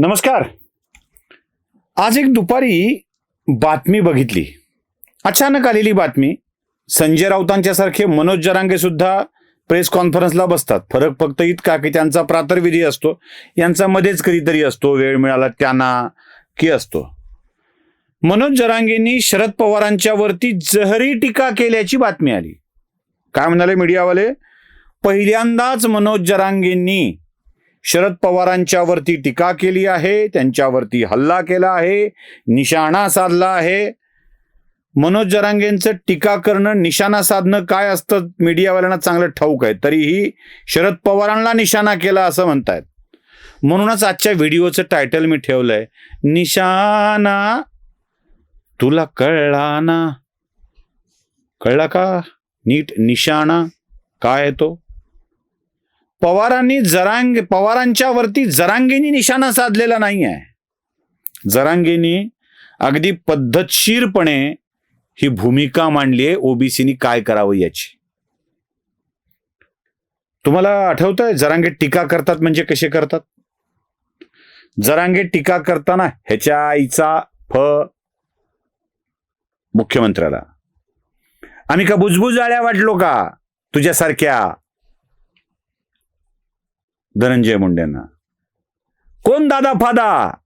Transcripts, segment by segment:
नमस्कार. आज एक दुपारी बातमी बघितली. अचानक आलेली बातमी संजय राऊतांच्या सारखे मनोज जरांगे सुद्धा प्रेस कॉन्फरन्सला बसतात. फरक फक्त इतका की त्यांचा प्रातर्विधी असतो यांचा मध्येच कधीतरी असतो वेळ मिळाला त्यांना की असतो. मनोज जरांगेंनी शरद पवारांच्या वरती जहरी टीका केल्याची बातमी आली. काय म्हणाले मीडियावाले? पहिल्यांदाच मनोज जरांगेंनी शरद पवारांच्यावरती टीका केली आहे त्यांच्यावरती हल्ला केला आहे निशाणा साधला आहे. मनोज जरांगेंचं टीका करणं निशाणा साधणं काय असतं? मीडियावाल्यांना चांगलं ठाऊक आहे. तरीही शरद पवारांना निशाणा केला असं म्हणतायत. म्हणूनच आजच्या व्हिडिओचं टायटल मी ठेवलंय. निशाणा तुला कळला ना? कळला का? नीट निशाणा काय आहे तो? पवारांनी जरांग पवारांच्या वरती जरांगेनी निशाणा साधलेला नाही आहे जरांगेनी अगदी पद्धतशीरपणे ही भूमिका मांडली आहे ओबीसीनी काय करावं याची. तुम्हाला आठवत आहे जरांगे टीका करतात म्हणजे कसे करतात? जरांगे टीका करताना ह्याच्या आईचा फ मुख्यमंत्र्याला. आम्ही का बुजबुज आळ्या वाटलो का तुझ्यासारख्या? धनंजय मुंडेंना. कोण दादा फादा?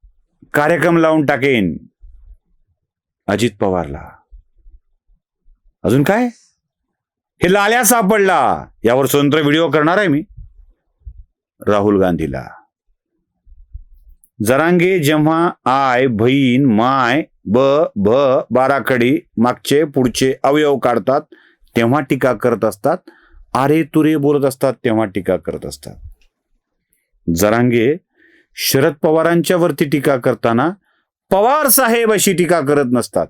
कार्यक्रम लावून टाकेन. अजित पवारला. अजून काय? हे लाल्या सापडला. यावर स्वतंत्र व्हिडिओ करणार आहे मी. राहुल गांधीला. जरांगे जेव्हा आय बहीण माय ब भ बाराखडी मागचे पुढचे अवयव काढतात तेव्हा टीका करत असतात. आरे तुरे बोलत असतात तेव्हा टीका करत असतात. जरांगे शरद पवारांच्या वरती टीका करताना पवार साहेब अशी टीका करत नसतात.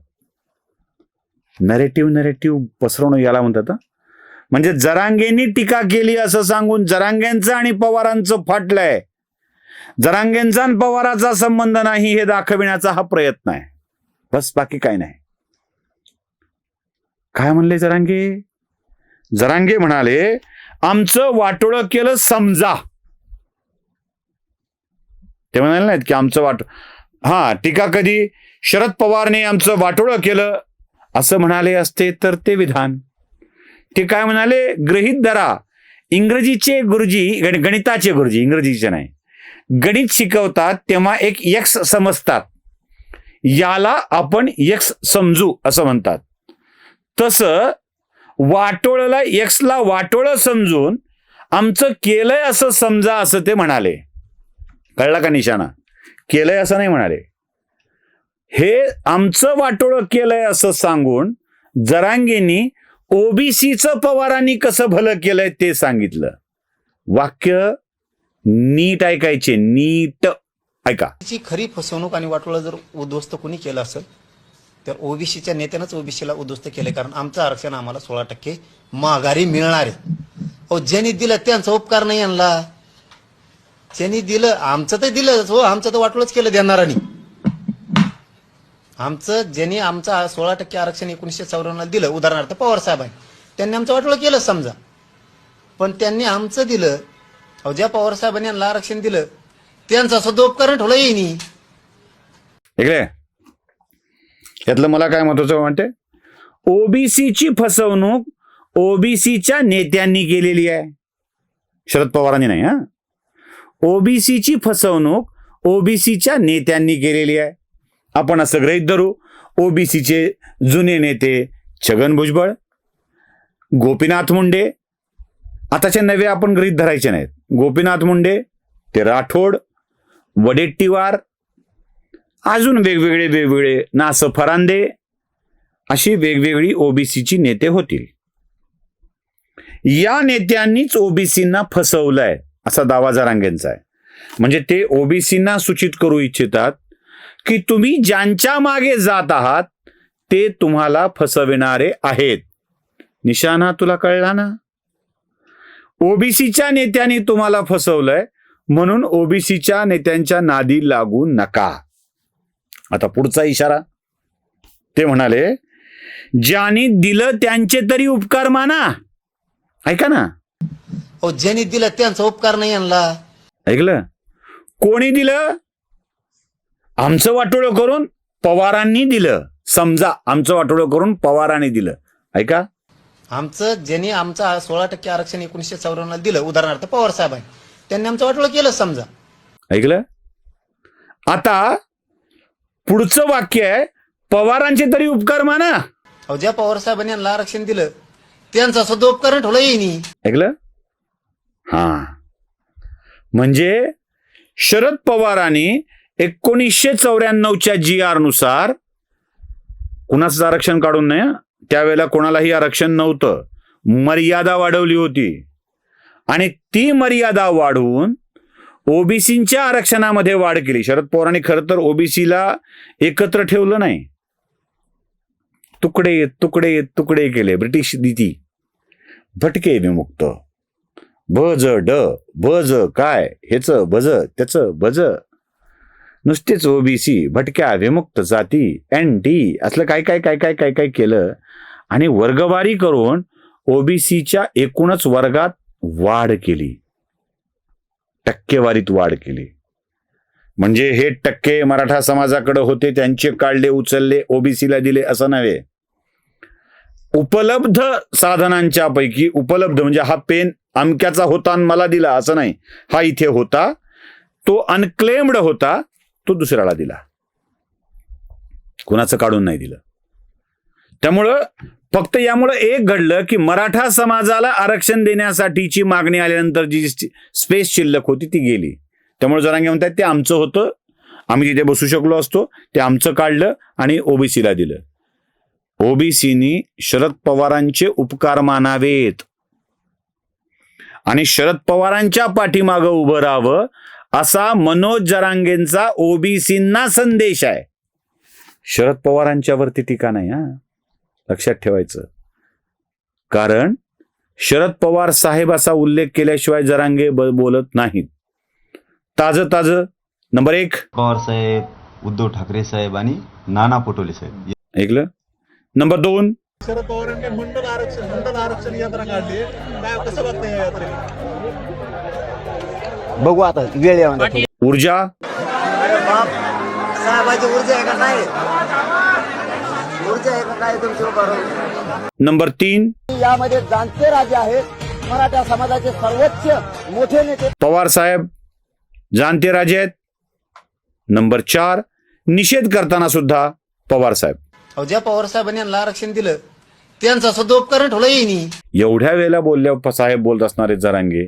नरेटिव्ह नरेटिव्ह पसरवणं याला म्हणतात म्हणजे जरांगेनी टीका केली असं सांगून जरांगेंचं आणि पवारांचं फाटलंय. जरांगेंचा आणि पवाराचा संबंध नाही हे दाखविण्याचा हा प्रयत्न आहे. बस बाकी काय नाही. काय म्हणले जरांगे? जरांगे म्हणाले आमचं वाटोळं केलं समजा. ते म्हणाले नाहीत की आमचं वाट हा टीका कधी? शरद पवारने आमचं वाटोळं केलं. असं म्हणाले असते तर ते विधान. ते काय म्हणाले? गृहित धरा. इंग्रजीचे गुरुजी गण- गणिताचे गुरुजी इंग्रजीचे नाही. गणित शिकवतात तेव्हा एक यक्स समजतात. याला आपण यक्स समजू असं म्हणतात. तसं वाटोळला यक्सला वाटोळं समजून आमचं केलंय असं समजा असं ते म्हणाले. कळला का निशाणा? केलंय असं नाही म्हणाले. हे आमचं वाटोळं केलंय असं सांगून जरांगेंनी ओबीसीचं पवारांनी कसं भलं केलंय ते सांगितलं. वाक्य नीट ऐकायचे नीट ऐका. खरी फसवणूक आणि वाटोळं जर उद्ध्वस्त कोणी केलं असेल तर ओबीसीच्या नेत्यानंच ओबीसीला उद्ध्वस्त केले कारण आमचं आरक्षण आम्हाला सोळा टक्के माघारी मिळणार आहे. ज्यांनी दिलं त्यांचा उपकार नाही आणला. त्यांनी दिलं आमचं तर दिलंच हो आमचं तर वाटोळच केलं देणारानी आमचं ज्यांनी आमचं सोळा टक्के आरक्षण एकोणीसशे चौऱ्याण्णव दिलं उदाहरणार्थ पवार साहेबांनी त्यांनी आमचं वाटोळं केलं समजा. पण त्यांनी आमचं दिलं अहो ज्या पवार साहेबांनी यांना आरक्षण दिलं त्यांचा सुद्धा उपकरण ठेवलं येईनी इकडे. यातलं मला काय महत्वाचं वाटते ओबीसीची फसवणूक ओबीसीच्या नेत्यांनी केलेली आहे. शरद पवारांनी नाही हा? ओबीसीची फसवणूक ओबीसीच्या नेत्यांनी केलेली आहे. आपण असं गृहीत धरू ओबीसीचे जुने नेते छगन भुजबळ गोपीनाथ मुंडे आताचे नवे आपण गृहीत धरायचे नाहीत. गोपीनाथ मुंडे ते राठोड वडेट्टीवार अजून वेगवेगळे वेगवेगळे नास फरांदे अशी वेगवेगळी ओबीसीची नेते होतील. या नेत्यांनीच ओबीसींना फसवलंय असा दावा जरांगेंचा आहे. म्हणजे ते ओबीसींना सूचित करू इच्छितात की तुम्ही ज्यांच्या मागे जात आहात ते तुम्हाला फसविणारे आहेत. निशाणा तुला कळला ना? ओबीसीच्या नेत्यांनी तुम्हाला फसवलंय म्हणून ओबीसीच्या नेत्यांच्या नादी लागू नका. आता पुढचा इशारा. ते म्हणाले ज्यांनी दिलं त्यांचे तरी उपकार माना. ऐका ना. ज्यांनी दिलं त्यांचा उपकार नाही आणला. ऐकलं? कोणी दिलं? आमचं वाटोळं करून पवारांनी दिलं. समजा आमचं वाटोळं करून पवारांनी दिलं. ऐका. आमचं ज्यांनी आमचं सोळा टक्के आरक्षण एकोणीसशे चौऱ्याण्णव दिलं उदाहरणार्थ पवार साहेबांनी त्यांनी आमचं वाटोळं केलं समजा. ऐकलं? आता पुढचं वाक्य आहे पवारांचे तरी उपकार माना. अहो ज्या पवार साहेबांनी यांना आरक्षण दिलं त्यांचा सुद्धा उपकरण ठेवलं येईनी ऐकलं? हा. म्हणजे शरद पवारांनी एकोणीसशे चौऱ्याण्णवच्या जी आरनुसार कुणाचं आरक्षण काढून नाही त्यावेळेला कोणालाही आरक्षण नव्हतं. मर्यादा वाढवली होती. आणि ती मर्यादा वाढवून ओबीसीच्या आरक्षणामध्ये वाढ केली. शरद पवारांनी खरं तर ओबीसीला एकत्र ठेवलं नाही. तुकडे तुकडे तुकडे केले. ब्रिटिश नीती. भटके विमुक्त. भज ड भज काय हेच भज त्याच भज नुसतेच ओबीसी भटक्या विमुक्त जाती एन टी असलं काय काय काय काय काय काय केलं. आणि वर्गवारी करून ओबीसीच्या एकूणच वर्गात वाढ केली. टक्केवारीत वाढ केली. म्हणजे हे टक्के मराठा समाजाकडे होते त्यांचे काढले उचलले ओबीसीला दिले असं नव्हे. उपलब्ध साधनांच्या पैकी उपलब्ध म्हणजे हा पेन अमक्याचा होता आणि मला दिला असं नाही. हा इथे होता तो अनक्लेम्ड होता तो दुसऱ्याला दिला. कुणाचं काढून नाही दिलं. त्यामुळं फक्त यामुळं एक घडलं की मराठा समाजाला आरक्षण देण्यासाठीची मागणी आल्यानंतर जी स्पेस शिल्लक होती ती गेली. त्यामुळे जरांगे म्हणतात ते आमचं होतं. आम्ही तिथे बसू शकलो असतो ते आमचं काढलं आणि ओबीसीला दिलं. ओबीसीनी शरद पवारांचे उपकार मानावेत. आणि शरद पवारांच्या पाठीमागं उभं राहावं असा मनोज जरांगेंचा ओबीसींना संदेश आहे. शरद पवारांच्यावरती टीका नाही हा? लक्षात ठेवायचं. कारण शरद पवार साहेब असा उल्लेख केल्याशिवाय जरांगे बोलत नाहीत. ताजं ताजं नंबर एक. पवार साहेब उद्धव ठाकरे साहेब आणि नाना पटोले साहेब. ऐकलं? नंबर दोन. शरद पवारांनी मंडल आरक्षण मंडल आरक्षण यात्रा काढली काय कसं बघता या यात्रेला? बघू आता वेळ थोडी. ऊर्जा? अरे बाप साहेबाची ऊर्जा आहे का काय ऊर्जा आहे का काय तुमची बरोबर नंबर तीन. यामध्ये जाणते राजे आहेत. मराठा समाजाचे सर्वोच्च मोठे नेते. पवार साहेब जाणते राजे आहेत. नंबर चार. निषेध करताना सुद्धा पवार साहेब. अहो ज्या पवार साहेबांनी यांना आरक्षण दिलं त्यांचा सुद्धा उपकरण ठेवलं एवढ्या वेळेला बोलल्या साहेब बोलत असणारे जरांगे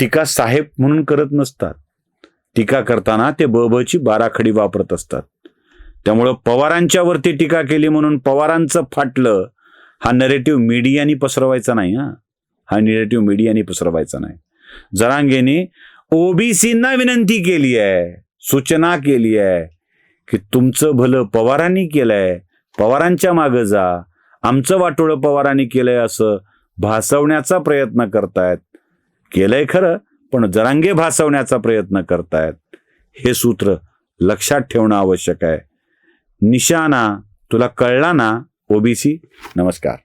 टीका साहेब म्हणून करत नसतात. टीका करताना ते बबची बाराखडी वापरत असतात. त्यामुळं पवारांच्या वरती टीका केली म्हणून पवारांचं फाटलं हा नरेटिव्ह मीडियानी पसरवायचा नाही हा. हा निरेटिव्ह मीडियानी पसरवायचा नाही. जरांगेने ओबीसींना विनंती केली आहे सूचना केली आहे की तुमचं भलं पवारांनी केलंय पवारांच्या मागं जा आमचं वाटोळं पवारांनी केलंय असं भासवण्याचा प्रयत्न करतायत. केलंय खरं पण जरांगे भासवण्याचा प्रयत्न करतायत. हे सूत्र लक्षात ठेवणं आवश्यक आहे. निशाना तुला कळला ना ओबीसी? नमस्कार.